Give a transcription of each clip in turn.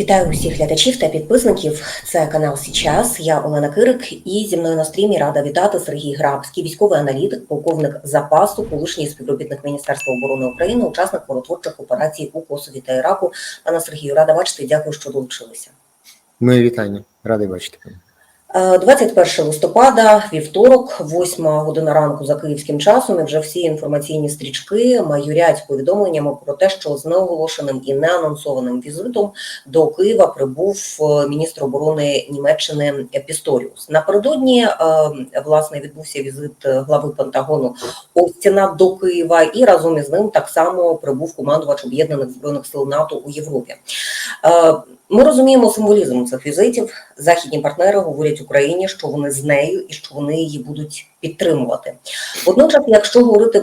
Вітаю усіх глядачів та підписників. Це канал Січас. Я Олена Кирик, і зі мною на стрімі рада вітати Сергій Грабський, військовий аналітик, полковник запасу, колишній співробітник Міністерства оборони України, учасник миротворчих операцій у Косові та Іраку. Пане Сергію, рада бачити. Дякую, що долучилися. Моє вітання, радий бачити. Пане. Е, 21 листопада, вівторок, 8 година ранку за київським часом, і вже всі інформаційні стрічки майорять повідомленнями про те, що з неоголошеним і неанонсованим візитом до Києва прибув е, міністр оборони Німеччини Пісторіус. Напередодні е, власне відбувся візит глави Пентагону Остіна до Києва, і разом із ним так само прибув командувач об'єднаних збройних сил НАТО у Європі. Ми розуміємо символізм цих візитів. Західні партнери говорять Україні, що вони з нею і що вони її будуть підтримувати. Водночас, якщо говорити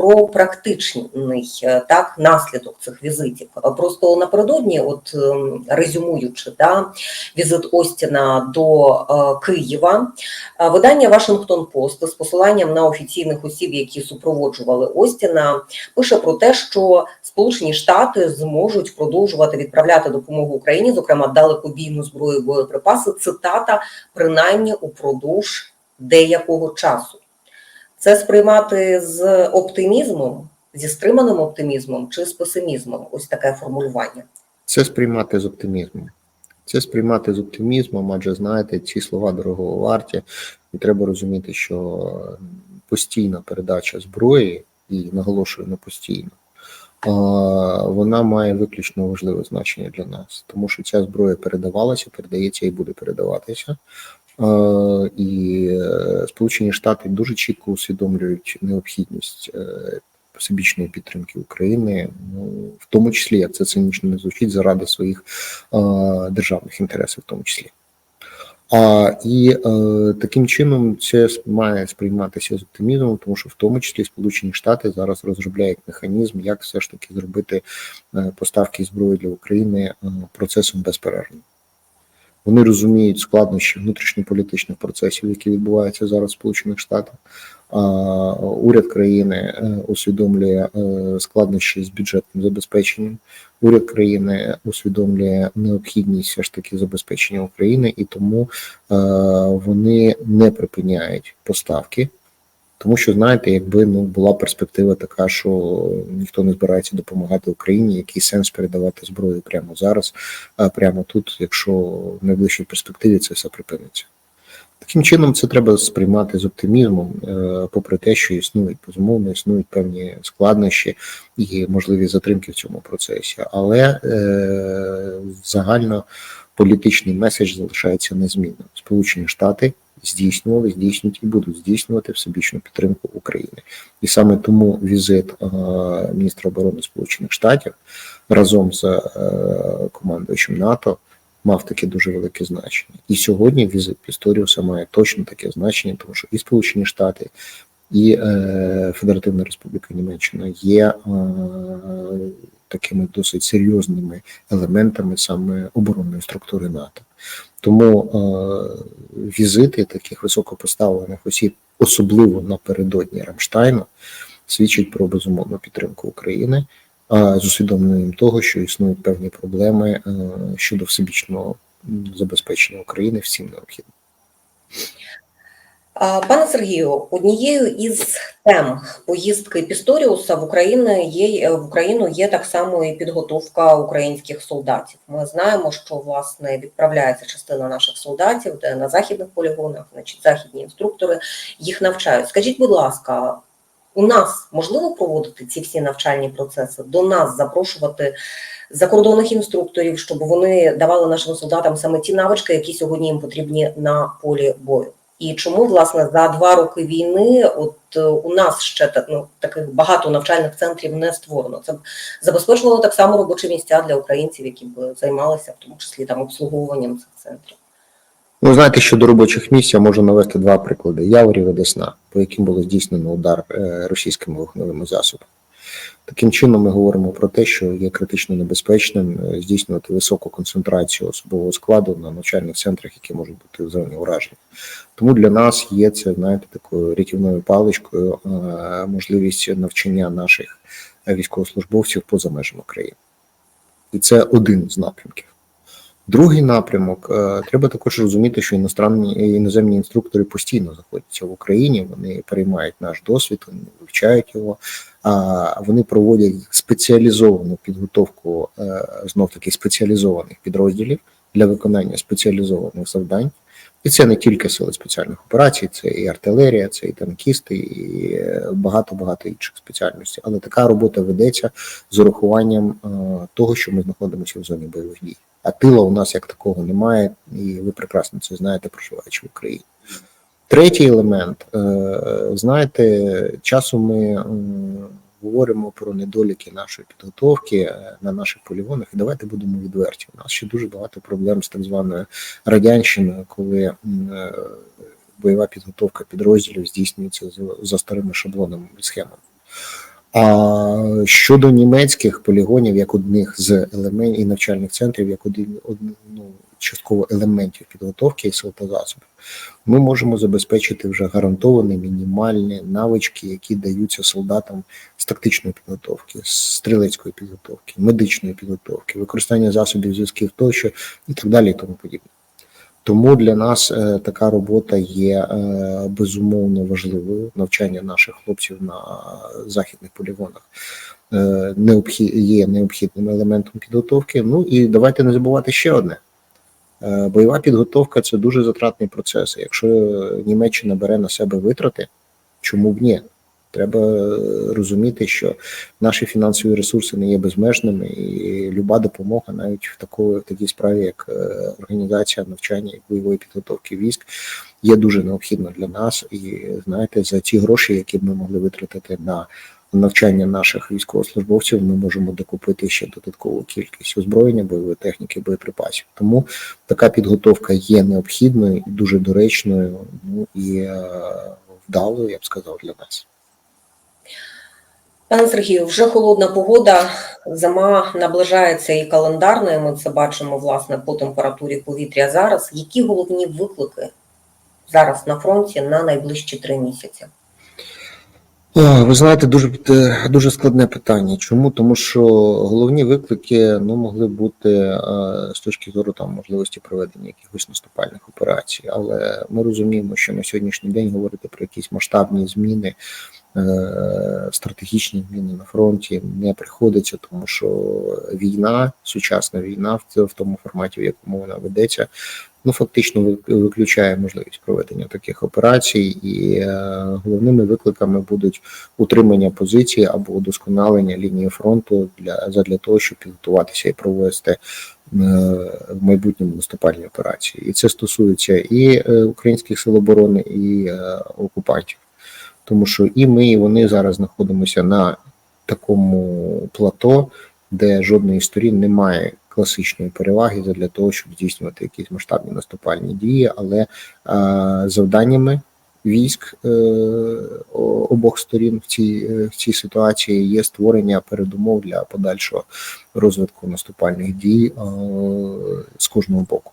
про практичний е, так наслідок цих візитів, просто напередодні, от ем, резюмуючи да, візит Остіна до е, Києва, е, видання Вашингтон Пост з посиланням на офіційних осіб, які супроводжували Остіна, пише про те, що Сполучені Штати зможуть продовжувати відправляти допомогу Україні, зокрема далекобійну зброю, боєприпаси. Цитата принаймні упродовж деякого часу. Це сприймати з оптимізмом, зі стриманим оптимізмом чи з песимізмом? Ось таке формулювання. Це сприймати з оптимізмом. Це сприймати з оптимізмом, адже знаєте, ці слова дорогого варті, і треба розуміти, що постійна передача зброї, і наголошую на постійно, вона має виключно важливе значення для нас, тому що ця зброя передавалася, передається і буде передаватися. Е, І е, Сполучені Штати дуже чітко усвідомлюють необхідність е, всебічної підтримки України, ну в тому числі, як це цинічно не звучить, заради своїх державних інтересів, в тому числі. А, і е, таким чином це має сприйматися з оптимізмом, тому що в тому числі Сполучені Штати зараз розробляють механізм, як все ж таки зробити поставки зброї для України процесом безперервним. Вони розуміють складнощі внутрішньополітичних процесів, які відбуваються зараз в Сполучених Штатах. Уряд країни е, усвідомлює е, складнощі з бюджетним забезпеченням. Уряд країни усвідомлює необхідність все ж таки забезпечення України, і тому е, вони не припиняють поставки. Тому що знаєте, якби ну була перспектива така, що ніхто не збирається допомагати Україні, який сенс передавати зброю прямо зараз, а прямо тут, якщо в найближчій перспективі це все припиниться. Таким чином, це треба сприймати з оптимізмом, е, попри те, що існують безумовно, існують певні складнощі і можливі затримки в цьому процесі, але е, загально політичний меседж залишається незмінним. Сполучені Штати здійснювали, здійснюють і будуть здійснювати всебічну підтримку України. І саме тому візит е, міністра оборони Сполучених Штатів разом з е, командуючим НАТО мав таке дуже велике значення. І сьогодні візит Пісторіуса має точно таке значення, тому що і Сполучені Штати, і е, Федеративна Республіка Німеччина є е, такими досить серйозними елементами саме оборонної структури НАТО. Тому е, візити таких високопоставлених осіб, особливо напередодні Рамштайну, свідчить про безумовну підтримку України з усвідомленням того, що існують певні проблеми е, щодо всебічного забезпечення України всім необхідним. Пане Сергію, однією із тем поїздки Пісторіуса в Україну є в Україну є так само і підготовка українських солдатів. Ми знаємо, що власне відправляється частина наших солдатів, де на західних полігонах, значить західні інструктори їх навчають. Скажіть, будь ласка, у нас можливо проводити ці всі навчальні процеси, до нас запрошувати закордонних інструкторів, щоб вони давали нашим солдатам саме ті навички, які сьогодні їм потрібні на полі бою. І чому власне за два роки війни, от е, у нас ще так ну таких багато навчальних центрів не створено. Це б забезпечувало так само робочі місця для українців, які б займалися в тому числі там обслуговуванням цих центрів. Ну, знаєте, щодо робочих місць я можу навести два приклади: Яворів і Десна, по яким було здійснено удар е, російськими вогневими засобами. Таким чином, ми говоримо про те, що є критично небезпечним е, здійснювати високу концентрацію особового складу на навчальних центрах, які можуть бути в зоні ураження. Тому для нас є це, знаєте, такою рятівною паличкою е, можливість навчання наших військовослужбовців поза межами країни. І це один з напрямків. Другий напрямок е, треба також розуміти, що іностранні іноземні інструктори постійно знаходяться в Україні. Вони переймають наш досвід, вони вивчають його. А вони проводять спеціалізовану підготовку знов таки спеціалізованих підрозділів для виконання спеціалізованих завдань. І це не тільки сили спеціальних операцій, це і артилерія, це і танкісти, і багато багато інших спеціальностей. Але така робота ведеться з урахуванням е, того, що ми знаходимося в зоні бойових дій. А тила у нас як такого немає, і ви прекрасно це знаєте, проживаючи в Україні. Третій елемент, е, знаєте, часом ми говоримо про недоліки нашої підготовки е, на наших полігонах. І давайте будемо відверті. У нас ще дуже багато проблем з так званою радянщиною, коли е, бойова підготовка підрозділів здійснюється за старими шаблонами і схемами. А щодо німецьких полігонів, як одних з елементів і навчальних центрів, як один, ну, частково елементів підготовки сил та засобів, ми можемо забезпечити вже гарантовані мінімальні навички, які даються солдатам з тактичної підготовки, з стрілецької підготовки, медичної підготовки, використання засобів зв'язків тощо і так далі, і тому подібне. Тому для нас е, така робота є е, безумовно важливою. Навчання наших хлопців на західних полігонах е, є необхідним елементом підготовки. Ну і давайте не забувати ще одне. Бойова підготовка це дуже затратний процес. Якщо Німеччина бере на себе витрати, чому б ні? Треба розуміти, що наші фінансові ресурси не є безмежними, і люба допомога, навіть в такої в такій справі, як е, організація навчання і бойової підготовки військ, є дуже необхідна для нас. І знаєте, за ті гроші, які б ми могли витратити на навчання наших військовослужбовців, ми можемо докупити ще додаткову кількість озброєння, бойової техніки, боєприпасів. Тому така підготовка є необхідною дуже доречною, ну і е, вдалою, я б сказав, для нас. Пане Сергію, вже холодна погода, зима наближається і календарною. Ми це бачимо власне по температурі повітря зараз. Які головні виклики зараз на фронті на найближчі три місяці? Ви знаєте, дуже дуже складне питання. Чому? Тому що головні виклики ну могли бути е, з точки зору там можливості проведення якихось наступальних операцій, але ми розуміємо, що на сьогоднішній день говорити про якісь масштабні зміни. Е, стратегічні зміни на фронті не приходиться, тому що війна, сучасна війна в тому форматі, в якому вона ведеться, ну фактично виключає можливість проведення таких операцій, і е, головними викликами будуть утримання позиції або удосконалення лінії фронту для задля того, щоб підготуватися і провести. Е, в майбутньому наступальні операції, і це стосується і українських сил оборони, і окупантів тому що і ми, і вони зараз знаходимося на такому плато, де жодної сторін немає класичної переваги для того, щоб здійснювати якісь масштабні наступальні дії, але завданнями військ е, обох сторін в цій е, в цій ситуації є створення передумов для подальшого розвитку наступальних дій е, з кожного боку.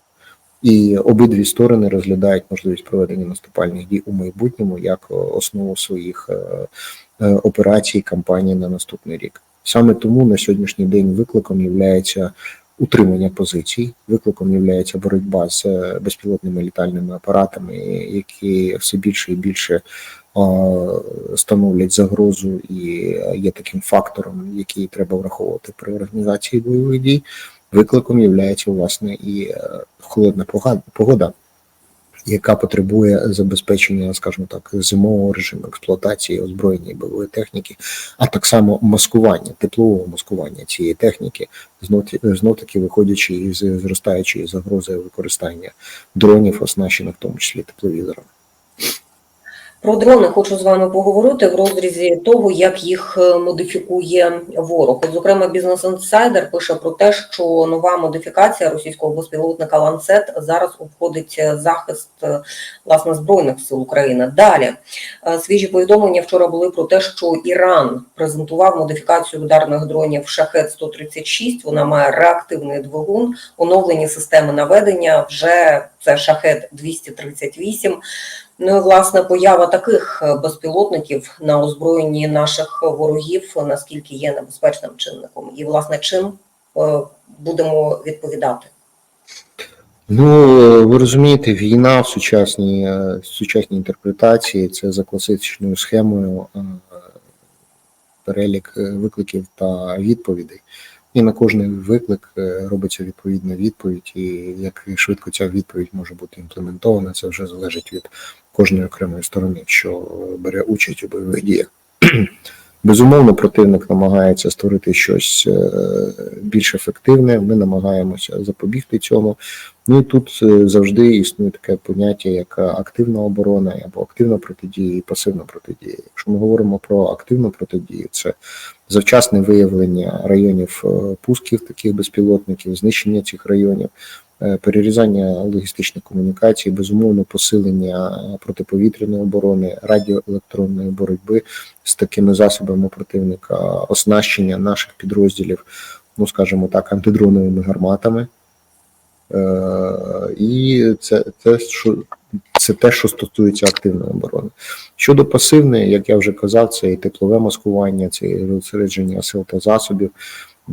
І обидві сторони розглядають можливість проведення наступальних дій у майбутньому як основу своїх е, е, операцій кампанії на наступний рік. Саме тому на сьогоднішній день викликом є утримання позицій, викликом є боротьба з е, безпілотними літальними апаратами, які все більше і більше становлять загрозу і є таким фактором, який треба враховувати при організації бойових дій. Викликом є власне і е, холодна погода, яка потребує забезпечення, скажімо так, зимового режиму експлуатації озброєння і бойової техніки, а так само маскування, теплового маскування цієї техніки, знов, таки виходячи із зростаючої загрози використання дронів, оснащених в тому числі тепловізорами. Про дрони хочу з вами поговорити в розрізі того, як їх е, модифікує ворог. От, зокрема, бізнес інсайдер пише про те, що нова модифікація російського безпілотника ланцет зараз обходить е, захист е, власне збройних сил України. Далі свіжі повідомлення вчора були про те, що Іран презентував модифікацію ударних дронів Шахет 136 Вона має реактивний двигун, оновлені системи наведення. Вже це шахет 238 Ну і власне поява таких е, безпілотників на озброєнні наших ворогів наскільки є небезпечним чинником, і власне чим е, будемо відповідати. Ну, ви розумієте, війна в сучасній, е, в сучасній інтерпретації це за класичною схемою перелік викликів та відповідей. І на кожний виклик е, робиться відповідна відповідь, і як швидко ця відповідь може бути імплементована, це вже залежить від кожної окремої сторони, що бере участь у бойових діях. Безумовно, противник намагається створити щось е, більш ефективне. Ми намагаємося запобігти цьому. Ну і тут е, завжди існує таке поняття, як активна оборона або активна протидія і пасивна протидія. Якщо ми говоримо про активну протидію, це завчасне виявлення районів е, пусків таких безпілотників, знищення цих районів, перерізання логістичних комунікацій, безумовно, посилення протиповітряної оборони, радіоелектронної боротьби з такими засобами противника, оснащення наших підрозділів, ну скажімо так, антидроновими гарматами. Е, І це, це, що, це те, що стосується активної оборони. Щодо пасивної, як я вже казав, це і теплове маскування, це і розсередження сил та засобів,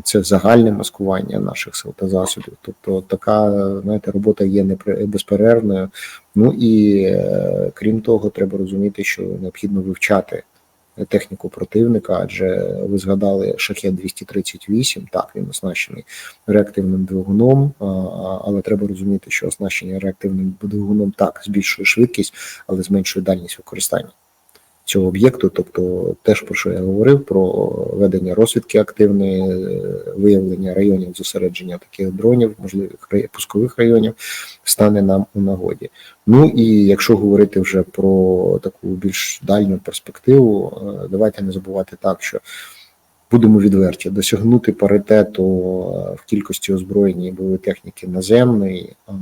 це загальне маскування наших сил та засобів. Тобто така знаєте, робота є безперервною. Ну і е, крім того, треба розуміти, що необхідно вивчати техніку противника, адже ви згадали шахет 238, так він оснащений реактивним двигуном, але треба розуміти, що оснащення реактивним двигуном так збільшує швидкість, але зменшує дальність використання цього об'єкту. Тобто, теж про що я говорив, про ведення розвідки активної, е, виявлення районів зосередження таких дронів, можливих пускових районів, стане нам у нагоді. Ну і якщо говорити вже про таку більш дальню перспективу, е, давайте не забувати так, що будемо відверті, досягнути паритету е, в кількості озброєння і бойової техніки наземної е,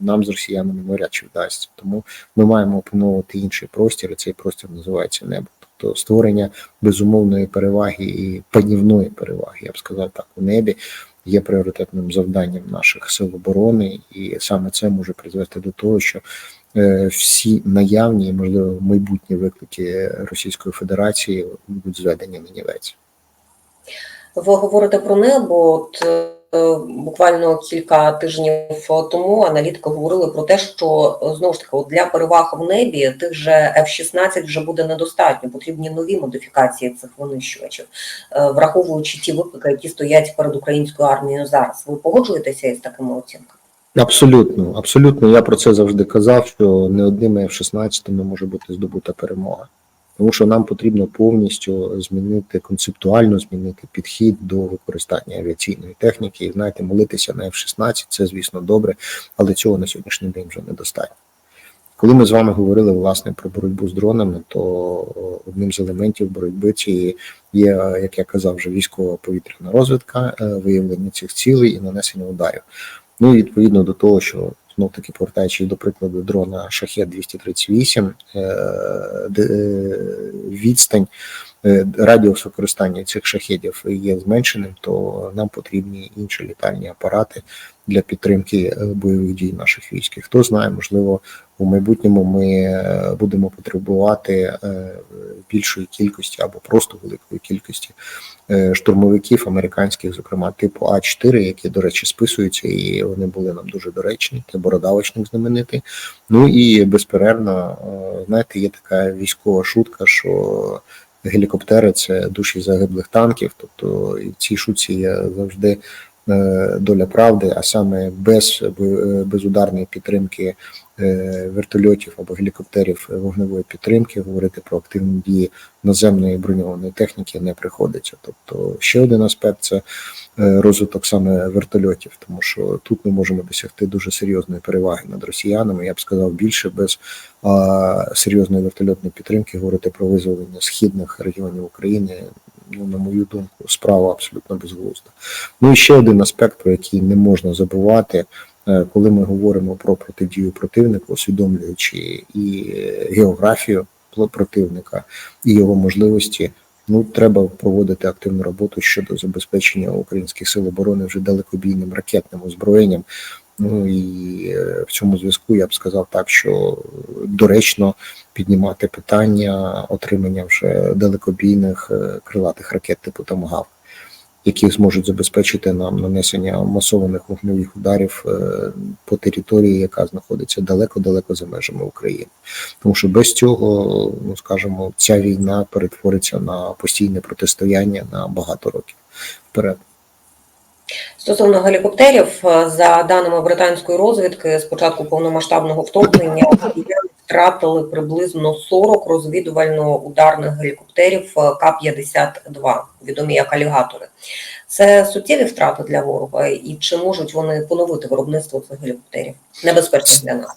нам з росіянами навряд чи вдасться. Тому ми маємо опановувати інший простір, і цей простір називається небо. Тобто створення безумовної переваги і панівної переваги, я б сказав так, у небі є пріоритетним завданням наших сил оборони, і саме це може призвести до того, що е, всі наявні, можливо, майбутні виклики Російської Федерації будуть зведені на нівець. Ви говорите про небо. От е, буквально кілька тижнів тому аналітики говорили про те, що знову ж таки от для переваг в небі тих же F-16 вже буде недостатньо. Потрібні нові модифікації цих винищувачів, е, враховуючи ті виклики, які стоять перед українською армією зараз. Ви погоджуєтеся із такими оцінками? Абсолютно, абсолютно. Я про це завжди казав, що не одними F-16 може бути здобута перемога. Тому що нам потрібно повністю змінити концептуально змінити підхід до використання авіаційної техніки. І знаєте, молитися на F-16 це, звісно, добре, але цього на сьогоднішній день вже недостатньо. Коли ми з вами говорили власне про боротьбу з дронами, то одним з елементів боротьби цієї є, як я казав, вже військова повітряна розвідка, е, виявлення цих цілей і нанесення ударів. Ну і відповідно до того, що знов таки повертаючись до прикладу дрона Шахет 238, е, е, відстань е, радіус використання цих шахедів є зменшеним, то нам потрібні інші літальні апарати для підтримки е, бойових дій наших військ. Хто знає, можливо, у майбутньому ми е, будемо потребувати е, більшої кількості або просто великої кількості штурмовиків американських, зокрема типу А4, які, до речі, списуються, і вони були нам дуже доречні. Це бородавочник знаменитий. Ну і безперервно, знаєте, є така військова шутка, що гелікоптери це душі загиблих танків. Тобто і в цій шутці є завжди доля правди, а саме без е, безударної підтримки е, вертольотів або гелікоптерів вогневої підтримки говорити про активні дії наземної броньованої техніки не приходиться. Тобто ще один аспект це е, розвиток саме вертольотів, тому що тут ми можемо досягти дуже серйозної переваги над росіянами. Я б сказав більше без серйозної вертольотної підтримки говорити про визволення східних регіонів України. Ну, на мою думку, справа абсолютно безглузда. Ну і ще один аспект, про який не можна забувати, е, коли ми говоримо про протидію противнику, усвідомлюючи і географію противника, і його можливості. Ну, треба проводити активну роботу щодо забезпечення українських сил оборони вже далекобійним ракетним озброєнням. Ну і е, в цьому зв'язку я б сказав так, що доречно піднімати питання отримання вже далекобійних е, крилатих ракет типу Томагав. які зможуть забезпечити нам нанесення масованих вогневих ударів е, по території, яка знаходиться далеко-далеко за межами України. Тому що без цього, ну скажімо, ця війна перетвориться на постійне протистояння на багато років вперед. Стосовно гелікоптерів, е, за даними британської розвідки, з початку повномасштабного вторгнення втратили приблизно 40 розвідувально-ударних гелікоптерів е, К-52, відомі як алігатори. Це суттєві втрати для ворога, і чи можуть вони поновити виробництво цих гелікоптерів? Небезпечних для нас.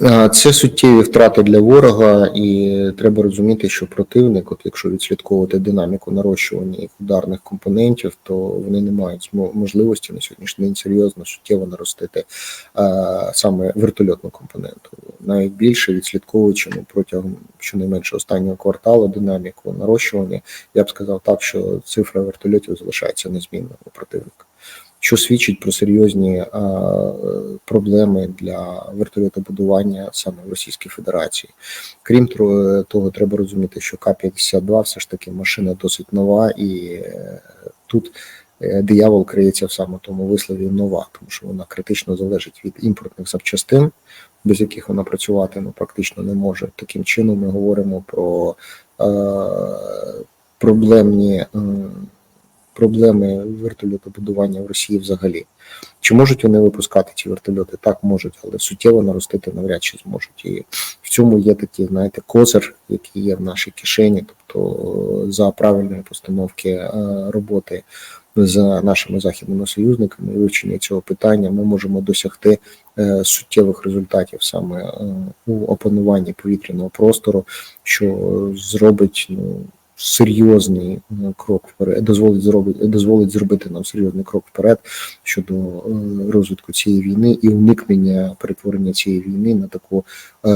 Е, Це суттєві втрати для ворога, і треба розуміти, що противник, от якщо відслідковувати динаміку нарощування їх ударних компонентів, то вони не мають можливості на сьогоднішній день серйозно суттєво наростити е, саме вертольотну компоненту. Навіть більше відслідковуючи ну, протягом щонайменше останнього кварталу динаміку нарощування, я б сказав так, що цифра вертольотів залишається незмінною у противника що свідчить про серйозні е, проблеми для вертольотобудування саме в Російській Федерації. Крім того, треба розуміти, що К-52 все ж таки машина досить нова, і е, тут е, диявол криється в саме тому вислові нова, тому що вона критично залежить від імпортних запчастин, без яких вона працювати ну, практично не може. Таким чином, ми говоримо про е, проблемні. е, проблеми вертольотобудування в Росії взагалі. Чи можуть вони випускати ці вертольоти? Так можуть, але суттєво наростити навряд чи зможуть. І в цьому є такий, знаєте, козир, який є в нашій кишені. Тобто за правильної постановки е, роботи з нашими західними союзниками вивчення цього питання ми можемо досягти е, суттєвих результатів саме е, у опануванні повітряного простору, що зробить ну серйозний е, крок вперед, дозволить зробити, дозволить зробити нам серйозний крок вперед щодо е, розвитку цієї війни і уникнення перетворення цієї війни на таку е,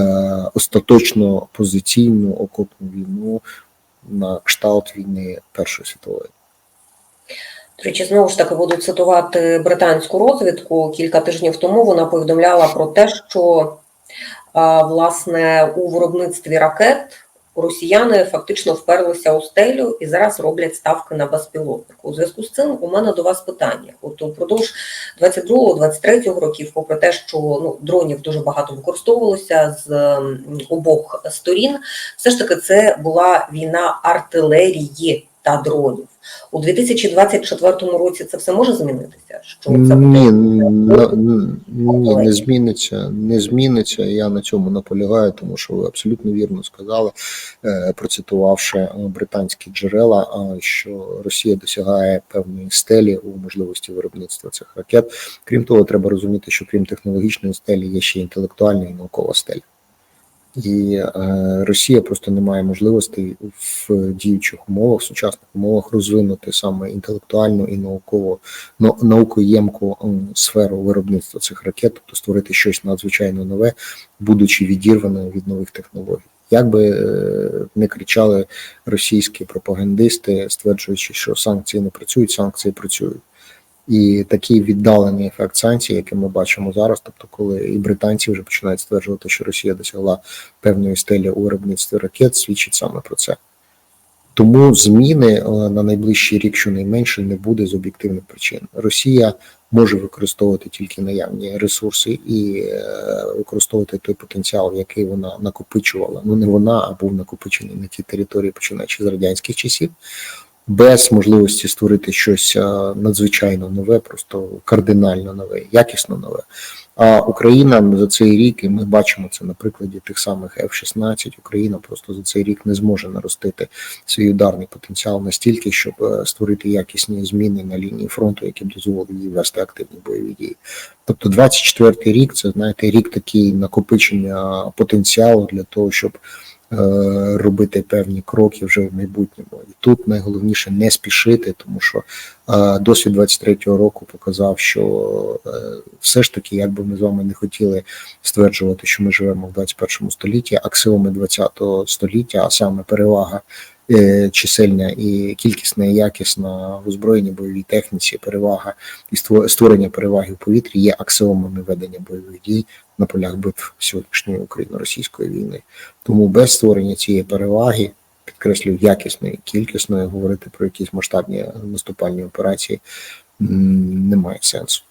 остаточно позиційну окопну війну на кшталт війни Першої світової. До речі, знову ж таки буду цитувати британську розвідку. Кілька тижнів тому вона повідомляла про те, що власне у виробництві ракет росіяни фактично вперлися у стелю і зараз роблять ставки на безпілотник. У зв'язку з цим у мене до вас питання. От упродовж 22-23 років, попри те, що ну дронів дуже багато використовувалося з обох сторін, все ж таки це була війна артилерії та дронів. У 2024 році це все може змінитися? Що це Ні, ні, не зміниться, не зміниться. Я на цьому наполягаю, тому що ви абсолютно вірно сказали, е, процитувавши е, британські джерела, що Росія досягає певної стелі у можливості виробництва цих ракет. Крім того, треба розуміти, що крім технологічної стелі є ще інтелектуальна і наукова стеля. І е, Росія просто не має можливостей в діючих умовах, сучасних умовах розвинути саме інтелектуальну і науково наукоємку сферу виробництва цих ракет, тобто створити щось надзвичайно нове, будучи відірваною від нових технологій. Як би е, не кричали російські пропагандисти, стверджуючи, що санкції не працюють, санкції працюють. І такий віддалений ефект санкцій, який ми бачимо зараз, тобто, коли і британці вже починають стверджувати, що Росія досягла певної стелі у виробництві ракет, свідчить саме про це. Тому зміни е, на найближчий рік щонайменше не буде з об'єктивних причин. Росія може використовувати тільки наявні ресурси і е, використовувати той потенціал, який вона накопичувала. Ну не вона, а був накопичений на тій території, починаючи з радянських часів, без можливості створити щось е, надзвичайно нове, просто кардинально нове, якісно нове. А Україна за цей рік, і ми бачимо це на прикладі тих самих F-16, Україна просто за цей рік не зможе наростити свій ударний потенціал настільки, щоб е, створити якісні зміни на лінії фронту, які б дозволили їй вести активні бойові дії. Тобто 24-й рік це знаєте рік такий накопичення потенціалу для того, щоб е, робити певні кроки вже в майбутньому. І тут найголовніше не спішити, тому що е, досвід 23-го року показав, що е, все ж таки, як би ми з вами не хотіли стверджувати, що ми живемо в 21 столітті, аксіоми 20-го століття, а саме перевага е, чисельна і кількісна і якісна в озброєній бойовій техніці, перевага і ство- створення переваги в повітрі є аксіомами ведення бойових дій на полях битв сьогоднішньої україно-російської війни. Тому без створення цієї переваги під підкреслюю, якісної, кількісної, говорити про якісь масштабні наступальні операції немає сенсу.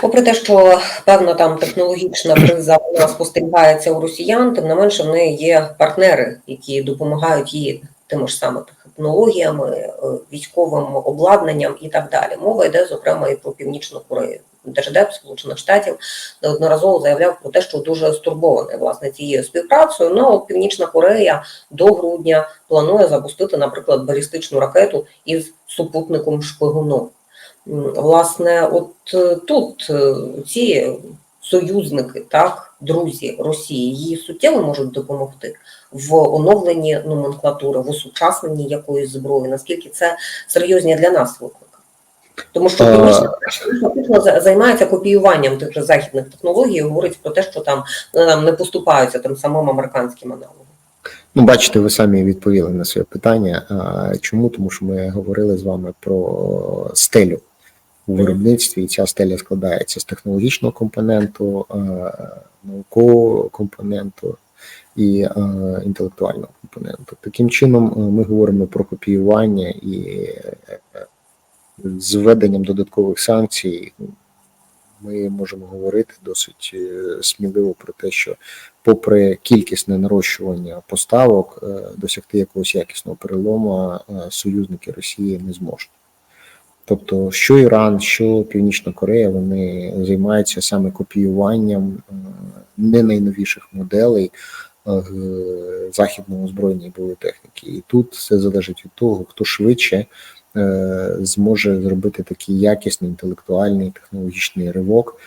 Попри те, що певна там технологічна криза вона спостерігається у росіян, тим не менше в неї є партнери, які допомагають їй тими ж самими технологіями, е, військовим обладнанням і так далі. Мова йде зокрема і про північну Корею. Держдеп Сполучених Штатів неодноразово заявляв про те, що дуже стурбований власне цією співпрацею. Ну Північна Корея до грудня планує запустити, наприклад, балістичну ракету із супутником шпигуном. Власне, от е, тут е, ці союзники, так, друзі Росії, їй суттєво можуть допомогти в оновленні номенклатури, в осучасненні якоїсь зброї. Наскільки це серйозні для нас виклики? Тому що Північна фактично за- займається копіюванням тих же західних технологій, і говорить про те, що там нам не поступаються тим самим американським аналогом. Ну, бачите, ви самі відповіли на своє питання. Чому? Тому що ми говорили з вами про стелю у виробництві, і ця стеля складається з технологічного компоненту, е, наукового компоненту і е, інтелектуального компоненту. Таким чином, е, ми говоримо про копіювання і з введенням додаткових санкцій. Ми можемо говорити досить сміливо про те, що, попри кількісне нарощування поставок, досягти якогось якісного перелому союзники Росії не зможуть. Тобто, що Іран, що Північна Корея, вони займаються саме копіюванням е, не найновіших моделей е, західного озброєння і бойової техніки. І тут все залежить від того, хто швидше е, зможе зробити такий якісний інтелектуальний технологічний ривок,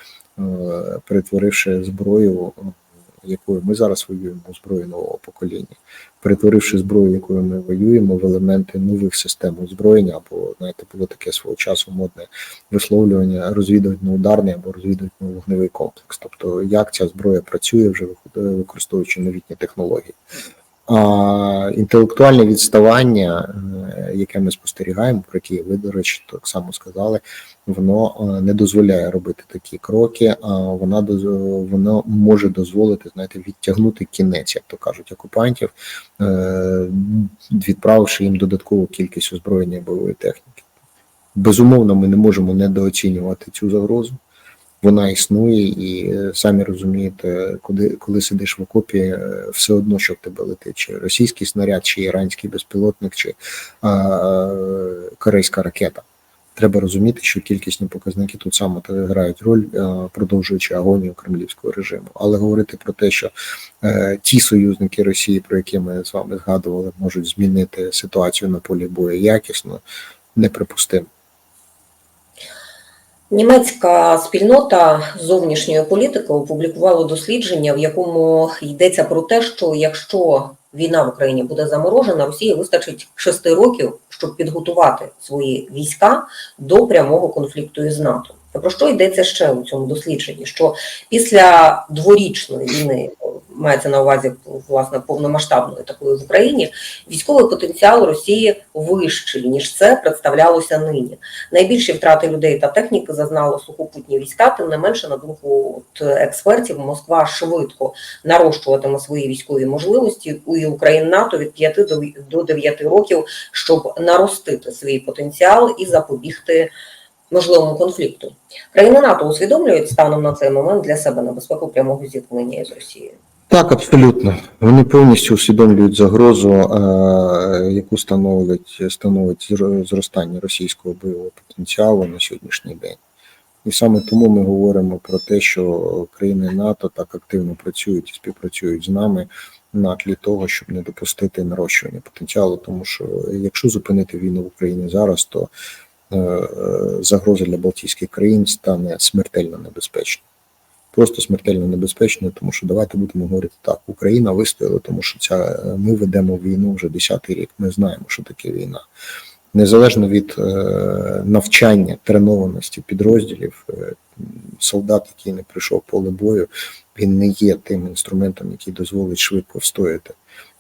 перетворивши зброю, якою ми зараз воюємо, зброю нового покоління, перетворивши зброю, якою ми воюємо, в елементи нових систем озброєння, або знаєте, було таке свого часу модне висловлювання розвідувально-ударний або розвідувально-вогневий комплекс. Тобто, як ця зброя працює, вже використовуючи новітні технології. Інтелектуальне відставання, е, яке ми спостерігаємо, про яке ви, до речі, так само сказали, воно е, не дозволяє робити такі кроки, а вона воно може дозволити, знаєте, відтягнути кінець, як то кажуть, окупантів, е, відправивши їм додаткову кількість озброєння бойової техніки. Безумовно, ми не можемо недооцінювати цю загрозу. Вона існує, і е, самі розумієте, коли, коли сидиш в окопі, е, все одно, що в тебе летить, чи російський снаряд, чи іранський безпілотник, чи а, корейська ракета. Треба розуміти, що кількісні показники тут саме грають роль, е, продовжуючи агонію кремлівського режиму. Але говорити про те, що ті союзники Росії, про які ми з вами згадували, можуть змінити ситуацію на полі бою якісно, неприпустимо. Німецька спільнота зовнішньої політики опублікувала дослідження, в якому йдеться про те, що якщо війна в Україні буде заморожена, Росії вистачить шести років, щоб підготувати свої війська до прямого конфлікту із НАТО. Про що йдеться ще у цьому дослідженні? Що після дворічної війни мається на увазі власне повномасштабної такої в Україні, військовий потенціал Росії вищий ніж це представлялося нині. Найбільші втрати людей та техніки зазнали сухопутні війська. Тим не менше, на думку експертів, Москва швидко нарощуватиме свої військові можливості у Україні НАТО від 5 до- до 9 років, щоб наростити свій потенціал і запобігти можливому конфлікту. Країни НАТО усвідомлюють станом на цей момент для себе небезпеку прямого зіткнення із Росією. Так, абсолютно. Вони повністю усвідомлюють загрозу, е, яку становить, становить зростання російського бойового потенціалу на сьогоднішній день. І саме тому ми говоримо про те, що країни НАТО так активно працюють і співпрацюють з нами на тлі того, щоб не допустити нарощування потенціалу. Тому що якщо зупинити війну в Україні зараз, то загроза для Балтійських країн стане смертельно небезпечною просто смертельно небезпечною, тому що давайте будемо говорити так: Україна вистояла, тому що ця ми ведемо війну вже 10-й рік. Ми знаємо, що таке війна. Незалежно від е, навчання, тренованості підрозділів, е, солдат, який не прийшов поле бою, він не є тим інструментом, який дозволить швидко встояти.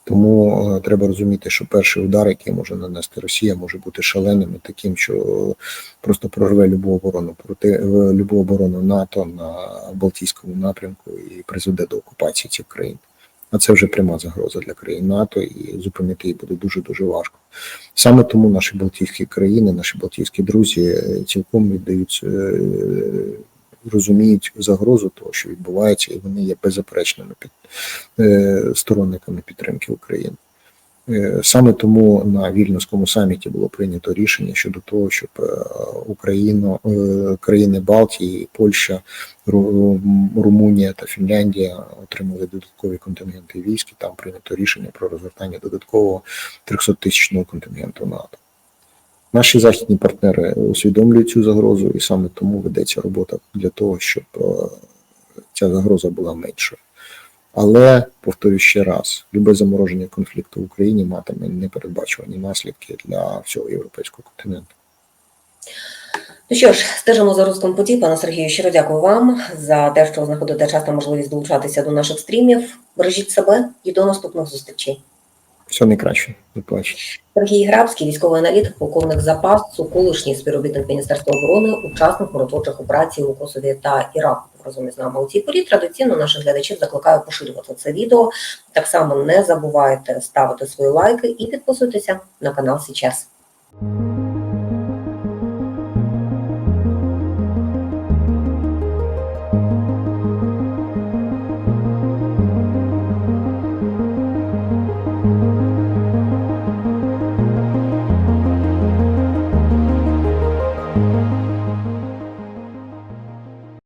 Тому е, треба розуміти, що перший удар, який може нанести Росія, може бути шаленим і таким, що просто прорве любу оборону проти е, любу оборону НАТО на Балтійському напрямку і призведе до окупації цих країн. А це вже пряма загроза для країн НАТО, і зупинити її буде дуже дуже важко. Саме тому наші Балтійські країни, наші Балтійські друзі е, цілком віддають, розуміють загрозу того, що відбувається, і вони є беззаперечними під е, сторонниками підтримки України. Е, Саме тому на Вільнюському саміті було прийнято рішення щодо того, щоб е, Україна, е, країни Балтії, Польща, Ру- Румунія та Фінляндія отримали додаткові контингенти військ. і Там прийнято рішення про розгортання додаткового 300-тисячного контингенту НАТО. Наші західні партнери усвідомлюють цю загрозу, і саме тому ведеться робота для того, щоб е, ця загроза була меншою. Але повторюю ще раз: любе замороження конфлікту в Україні матиме непередбачувані наслідки для всього європейського континенту. Ну що ж, стежимо за руском поті. Пане Сергію, щиро дякую вам за те, що знаходите час та можливість долучатися до наших стрімів. Бережіть себе і до наступних зустрічей. Все найкраще. Сергій Грабський, військовий аналітик, полковник запасу, колишній співробітник Міністерства оборони, учасник миротворчих операцій у Косові та Іраку. Разом із нами у цій порі традиційно наших глядачів закликаю поширювати це відео. Так само не забувайте ставити свої лайки і підписуйтеся на канал Січас.